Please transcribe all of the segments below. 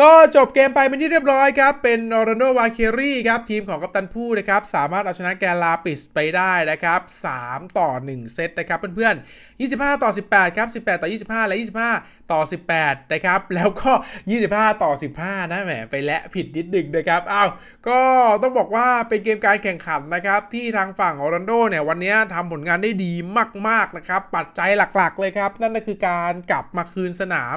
ก็จบเกมไปเป็นที่เรียบร้อยครับ เป็นโอรันโดวาเครี่ครับ ทีมของกัปตันผู้นะครับ สามารถเอาชนะแกลาปิสไปได้นะครับ 3 ต่อ 1 เซตนะครับเพื่อนๆ 25 ต่อ 18 ครับ 18 ต่อ 25 และ 25 ต่อ 18 นะครับ แล้วก็ 25 ต่อ 15 นะแหม ไปและผิดนิดดึกนะครับอ้าวก็ต้องบอกว่าเป็นเกมการแข่งขันนะครับ ที่ทางฝั่งโอรันโดเนี่ยวันนี้ทำผลงานได้ดีมากๆนะครับ ปัจจัยหลักๆเลยครับ นั่นก็คือการกลับมาคืนสนาม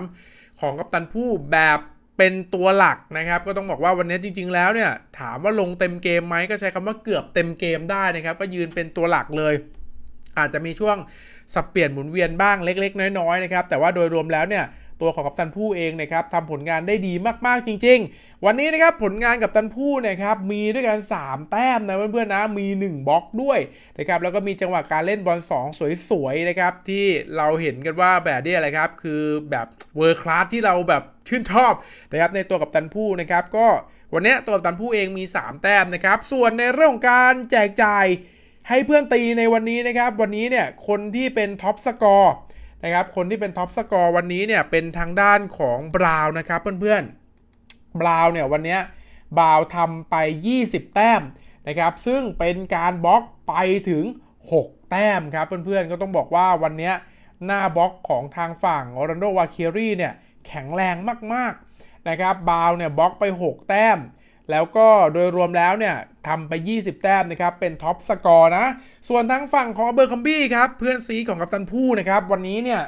ของกัปตันผู้แบบ เป็นตัวหลักนะครับ ก็ต้องบอกว่าวันนี้จริง ๆ แล้วเนี่ยถามว่าลงเต็มเกมไหมก็ใช้คำว่าเกือบเต็มเกมได้นะครับ ก็ยืนเป็นตัวหลักเลย อาจจะมีช่วงสับเปลี่ยนหมุนเวียนบ้างเล็ก ๆ น้อยๆนะครับแต่ว่าโดยรวมแล้วเนี่ย ตัวของกัปตันผู้เองนะครับทำผลงานได้ดีมากๆจริง ๆ วันนี้นะครับผลงานกับตันผู้เนี่ยครับมีด้วยกัน 3 แต้มนะเพื่อนๆนะมี 1บล็อกด้วยนะครับแล้วก็มีจังหวะการเล่นบอล2 สวยๆนะครับที่เราเห็นกันว่าแบบนี้อะไรครับคือแบบเวอร์คลาสที่เราแบบชื่นชอบนะครับในตัวกับตันผู้นะครับก็วันนี้ตัวกับตันผู้เองมี 3 แต้มนะครับส่วนในเรื่องของการแจกจ่ายให้เพื่อนตีในวันนี้นะครับ วันนี้เนี่ยคนที่เป็นท็อปสกอร์ นะครับ คนที่เป็นท็อปสกอร์วันนี้เนี่ยเป็นทางด้านของบราวน์นะครับเพื่อนๆบราวน์เนี่ยวันนี้บราวน์ทำไป 20 แต้มนะครับ ซึ่งเป็นการบล็อกไปถึง 6 แต้มครับเพื่อนๆก็ต้องบอกว่าวันนี้หน้าบล็อกของทางฝั่งออรันโดวาเคียรี่เนี่ยแข็งแรงมากๆนะครับบราวน์เนี่ยบล็อกไป 6 แต้ม แล้วก็โดยรวมแล้วเนี่ยทำไป 20 แต้มนะครับ เป็นท็อปสกอร์นะ ส่วนทั้งฝั่งของเบอร์คัมบี้ครับ เพื่อนซีของกัปตันผู้นะครับ วันนี้เนี่ย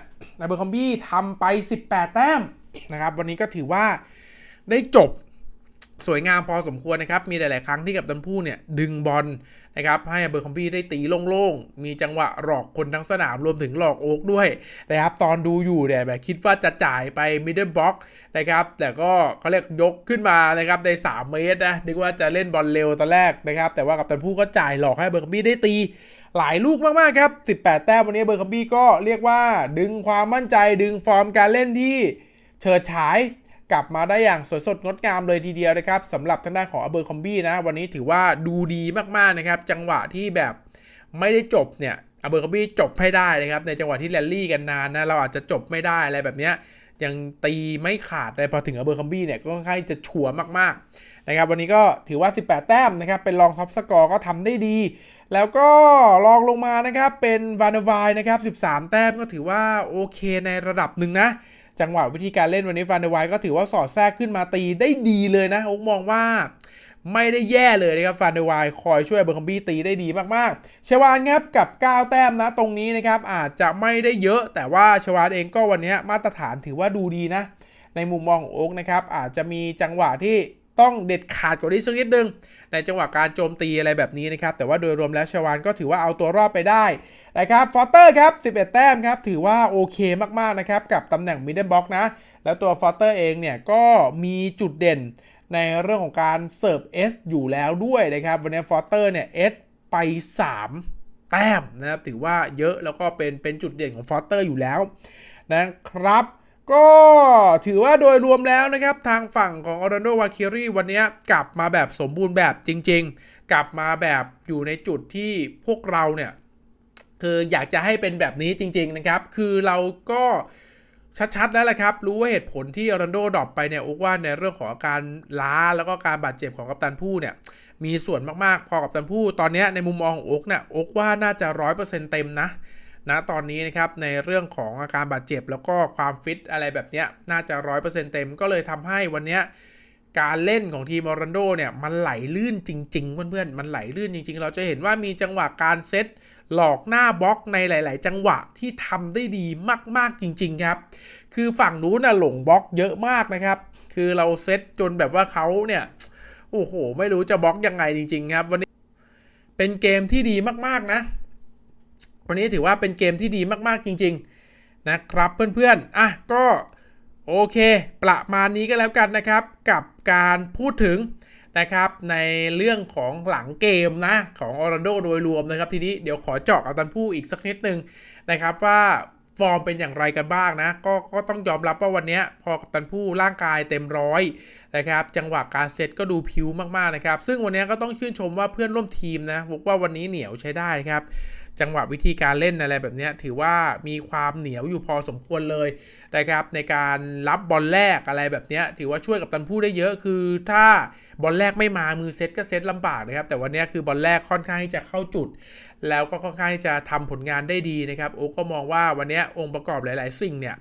เบอร์คัมบี้ทำไป 18 แต้มนะครับ วันนี้ก็ถือว่าได้จบ สวยงามพอสมควรนะครับ มีหลาย ๆ ครั้งที่กับตันผู้เนี่ย ดึงบอลนะครับ ให้เบอร์คัมบี้ได้ตีโล่ง ๆ มีจังหวะหลอกคนทั้งสนามรวมถึงหลอกโอ๊กด้วยนะครับ ตอนดูอยู่เนี่ยแบบคิดว่าจะจ่ายไปมิดเดิลบล็อกนะครับ แต่ก็เขาเรียกยกขึ้นมานะครับใน3เมตรนะ นึกว่าจะเล่นบอลเร็วตอนแรกนะครับ แต่ว่ากับตันผู้ก็จ่ายหลอกให้เบอร์คัมบี้ได้ตีหลายลูกมาก ๆ ครับ 18 แต้มวันนี้เบอร์คัมบี้ก็เรียกว่าดึงความมั่นใจดึงฟอร์มการเล่นที่เฉิดฉาย กลับมาได้อย่างสวยสดงดงามเลยทีเดียวนะครับสำหรับทางด้านของอเบอร์คอมบี้นะ วันนี้ถือว่าดูดีมากๆนะครับ จังหวะที่แบบไม่ได้จบเนี่ยอเบอร์คอมบี้จบให้ได้นะครับ ในจังหวะที่แรลลี่กันนานนะเราอาจจะจบไม่ได้อะไรแบบเนี้ยยังตีไม่ขาดเลยพอถึงอเบอร์คอมบี้เนี่ยก็ค่อนข้างจะชัวร์มากๆนะครับวันนี้ก็ถือว่า 18 แต้มนะครับเป็นรองท็อปสกอร์ก็ทำได้ดี แล้วก็รองลงมานะครับเป็นวานวายนะครับ 13 แต้มก็ถือว่าโอเคในระดับหนึ่งนะ จังหวะวิธีการเล่นวันนี้ฟานเดอร์ไวก็ถือว่าสอดแทรกขึ้นมาตีได้ดีเลยนะโอ๊กมองว่าไม่ได้แย่เลยนะครับฟานเดอร์ไวคอยช่วยเบอร์คัมบี้ตีได้ดีมากๆเชวานครับกับ 9 แต้มนะตรงนี้นะครับอาจจะไม่ได้เยอะ แต่ว่าเชวานเองก็วันนี้มาตรฐานถือว่าดูดีนะ ในมุมมองของโอ๊กนะครับอาจจะมีจังหวะที่ ต้องเด็ดขาดกว่านี้สักนิดนึง ในจังหวะการโจมตีอะไรแบบนี้นะครับ แต่ว่าโดยรวมแล้วเชวานก็ถือว่าเอาตัวรอดไปได้นะครับฟอเตอร์ครับ 11 แต้มครับ ถือว่าโอเคมากๆนะครับ กับตำแหน่งมิดเดิลบ็อกนะ แล้วตัวฟอเตอร์เองเนี่ยก็มีจุดเด่นในเรื่องของการเสิร์ฟ S อสอยู่แล้วด้วยนะครับ วันนี้ฟอเตอร์เนี่ย S ไป 3 แต้มนะครับ ถือว่าเยอะแล้วก็เป็นเป็นจุดเด่นของฟอเตอร์อยู่แล้วนะครับ ก็ถือว่าโดยรวมแล้วนะครับ ทางฝั่งของออร์โดวาคิรีวันนี้กลับมาแบบสมบูรณ์แบบจริง ๆ กลับมาแบบอยู่ในจุดที่พวกเราเนี่ยคืออยากจะให้เป็นแบบนี้จริง ๆ นะครับ คือเราก็ชัดๆแล้วแหละครับ รู้ว่าเหตุผลที่ออรันโดดรอปไปเนี่ยอุกว่าในเรื่องของอาการล้าแล้วก็การบาดเจ็บของกัปตันผู้เนี่ย มีส่วนมากๆ พอกับตันผู้ตอนนี้ในมุมมองของโอ๊กเนี่ยโอ๊กว่าน่าจะร้อยเปอร์เซ็นต์เต็มนะ นะตอนนี้นะครับในเรื่องของอาการบาดเจ็บแล้วก็ความฟิตอะไรแบบเนี้ยน่าจะร้อยเปอร์เซ็นต์เต็มก็เลยทำให้วันเนี้ยการเล่นของทีมออรันโดเนี่ยมันไหลลื่นจริงๆ เพื่อนๆ มันไหลลื่นจริง ๆ เราจะเห็นว่ามีจังหวะการเซตหลอกหน้าบล็อกในหลาย ๆ จังหวะที่ทำได้ดีมากๆจริง ๆ ครับ คือฝั่งนู้นน่ะหลงบล็อกเยอะมากนะครับ คือเราเซตจนแบบว่าเขาเนี่ยโอ้โห ไม่รู้จะบล็อกยังไงจริง ๆ ครับ วันนี้เป็นเกมที่ดีมากๆนะ วันนี้ถือว่าเป็นเกมที่ดีมาก ๆ จริง ๆ นะครับเพื่อน ๆ อะ ก็โอเค ประมาณนี้ก็แล้วกันนะครับ กับการพูดถึงนะครับในเรื่องของหลังเกมนะ ของออรันโดโดยรวมนะครับ ทีนี้เดี๋ยวขอเจาะกับตันผู้อีกสักนิดนึงนะครับว่าฟอร์มเป็นอย่างไรกันบ้างนะก็ก็ต้องยอมรับว่าวันนี้พอกับตันผู้ร่างกายเต็มร้อยนะครับ จังหวะการเซตก็ดูพิวมากๆนะครับ ซึ่งวันนี้ก็ต้องชื่นชมว่าเพื่อนร่วมทีมนะบอกว่าวันนี้เหนียวใช้ได้ครับ จังหวะวิธีการเล่นอะไรแบบนี้ถือว่ามีความเหนียวอยู่พอสมควรเลยนะครับในการรับบอลแรกอะไรแบบนี้ถือว่าช่วยกับตันผู้ได้เยอะคือถ้าบอลแรกไม่มามือเซตก็เซตลำบากนะครับ แต่วันนี้คือบอลแรกค่อนข้างที่จะเข้าจุด แล้วก็ค่อนข้างที่จะทำผลงานได้ดีนะครับโอ๊กก็มองว่าวันนี้องค์ประกอบหลาย ๆ สิ่งเนี่ย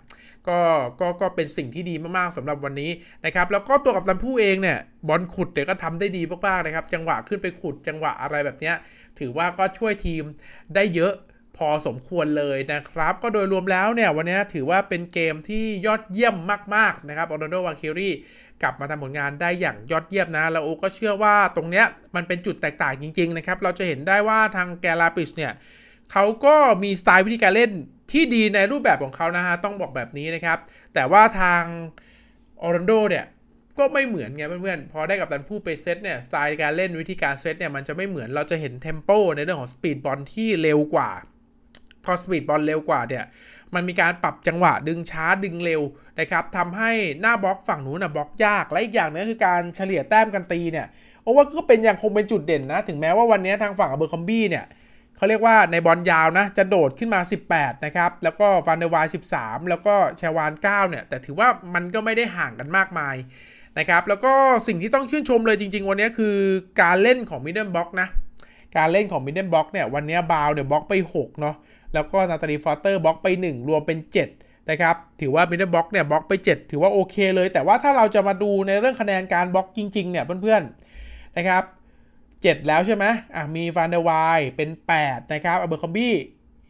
ก็ก็ก็เป็นสิ่งที่ดีมากๆสำหรับวันนี้นะครับแล้วก็ตัวกับตันผู้เองเนี่ยบอลขุดเนี่ยก็ทำได้ดีมากๆนะครับ จังหวะขึ้นไปขุดจังหวะอะไรแบบนี้ถือว่าก็ช่วยทีมได้เยอะพอสมควรเลยนะครับ ก็โดยรวมแล้วเนี่ย วันนี้ถือว่าเป็นเกมที่ยอดเยี่ยมมาก ๆ นะครับออร์โดวาคิรีกลับมาทำผลงานได้อย่างยอดเยี่ยมนะ แล้วโอก็เชื่อว่าตรงเนี้ยมันเป็นจุดแตกต่างจริง ๆ นะครับ เราจะเห็นได้ว่าทางแกลาปิสเนี่ย เขาก็มีสไตล์วิธีการเล่นที่ดีในรูปแบบของเขานะฮะ ต้องบอกแบบนี้นะครับ แต่ว่าทางออรันโดเนี่ย ก็ไม่เหมือนไงเพื่อนๆ พอได้กับตันผู้ไปเซตเนี่ย สไตล์การเล่นวิธีการเซตเนี่ย มันจะไม่เหมือนเราจะเห็นเทมโปในเรื่องของสปีดบอลที่เร็วกว่า พอสปีดบอลเร็วกว่าเนี่ย มันมีการปรับจังหวะดึงช้าดึงเร็วนะครับทำให้หน้าบล็อกฝั่งนู้นนะบล็อกยาก และอีกอย่างหนึงคือการเฉลี่ยแต้มกันตีเนี่ยโอ้ว่าก็เป็นอยังคงเป็นจุดเด่นนะ ถึงแม้ว่าวันนี้ทางฝั่งอเบอร์คอมบี้เนี่ย เขาเรียกว่าในบอลยาวนะ จะโดดขึ้นมา 18 นะครับ แล้วก็ฟันเดวาย 13 แล้วก็แชวาน 9 เนี่ย แต่ถือว่ามันก็ไม่ได้ห่างกันมากมายนะครับ แล้วก็สิ่งที่ต้องชื่นชมเลยจริง ๆ วันนี้คือการเล่นของมิดเดิลบล็อกนะ การเล่นของมิดเดิลบล็อกเนี่ย วันนี้บาวเนี่ยบล็อกไป 6 เนาะ แล้วก็นาตาลีฟอสเตอร์บล็อกไป 1 รวมเป็น 7นะครับถือว่ามิดเดิลบล็อกเนี่ยบล็อกไป 7 ถือว่าโอเคเลย แต่ว่าถ้าเราจะมาดูในเรื่องคะแนนการบล็อกจริงๆเนี่ยเพื่อนๆนะครับ 7 แล้วใช่ไหมอะมีฟานเดวายเป็น 8 นะครับอเบอร์คอมบี้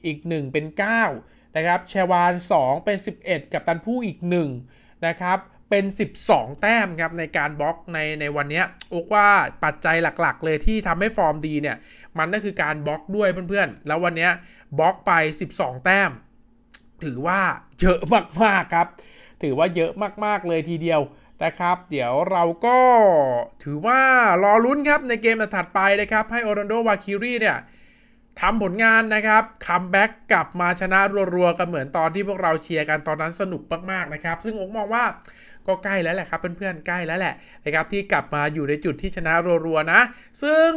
อีก 1 เป็น 9 นะครับแชวาน 2 เป็น 11 กับตันผู้อีก 1 นะครับเป็น 12 แต้มครับในการบล็อกในในวันนี้โอกว่าปัจจัยหลักๆ เลยที่ทำให้ฟอร์มดีเนี่ย มันก็คือการบล็อกด้วยเพื่อนๆ แล้ววันนี้บล็อกไป 12 แต้ม ถือว่าเยอะมากๆครับ ถือว่าเยอะมากๆเลยทีเดียว นะครับ เดี๋ยวเราก็ถือว่ารอลุ้นครับในเกมถัดไปนะครับ ให้ออรันโดวาคิรีเนี่ยทำผลงานนะครับคัมแบ็กกลับมาชนะรัวๆ กันเหมือนตอนที่พวกเราเชียร์กันตอนนั้นสนุกมากๆนะครับ ซึ่งผมมองว่าก็ใกล้แล้วแหละครับเพื่อนๆใกล้แล้วแหละนะครับที่กลับมาอยู่ในจุดที่ชนะรัวๆนะ ซึ่ง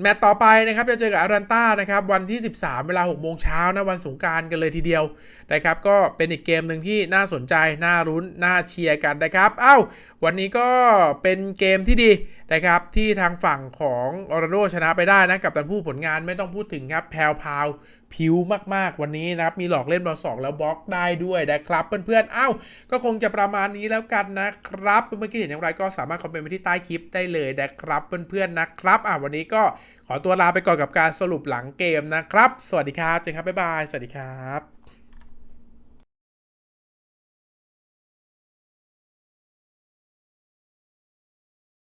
แมตต์ต่อไปนะครับจะเจอกับอารันต้านะครับวันที่ 13 เวลา6โมงเช้านะวันสงการกันเลยทีเดียวนะครับก็เป็นอีกเกมหนึ่งที่น่าสนใจ น่ารุ้น น่าเชียร์กันนะครับเอ้า วันนี้ก็เป็นเกมที่ดีนะครับที่ทางฝั่งของออร์โดชนะไปได้นะกับตันผู้ผลงานไม่ต้องพูดถึงครับแพลวพาว ผิวมากๆวันนี้นะครับ มีหลอกเล่นบอลสองแล้วบล็อกได้ด้วยนะครับ เพื่อนๆเอ้าก็คงจะประมาณนี้แล้วกันนะครับ เมื่อกี้เห็นอย่างไรก็สามารถคอมเมนต์ไปที่ใต้คลิปได้เลยนะครับ เพื่อนๆนะครับอะวันนี้ก็ขอตัวลาไปก่อนกับการสรุปหลังเกมนะครับ สวัสดีครับเจนครับบ๊ายบายสวัสดีครับ